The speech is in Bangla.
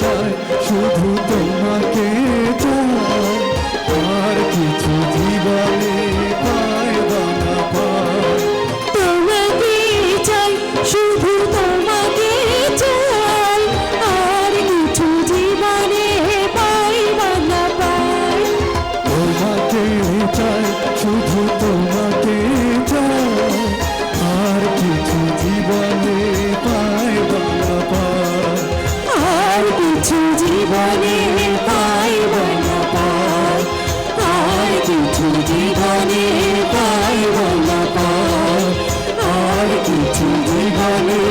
চাই শুধু তোমাকে কিছু জীবনে পাইব না পাই। আর কিছু আর কিছু জীবনে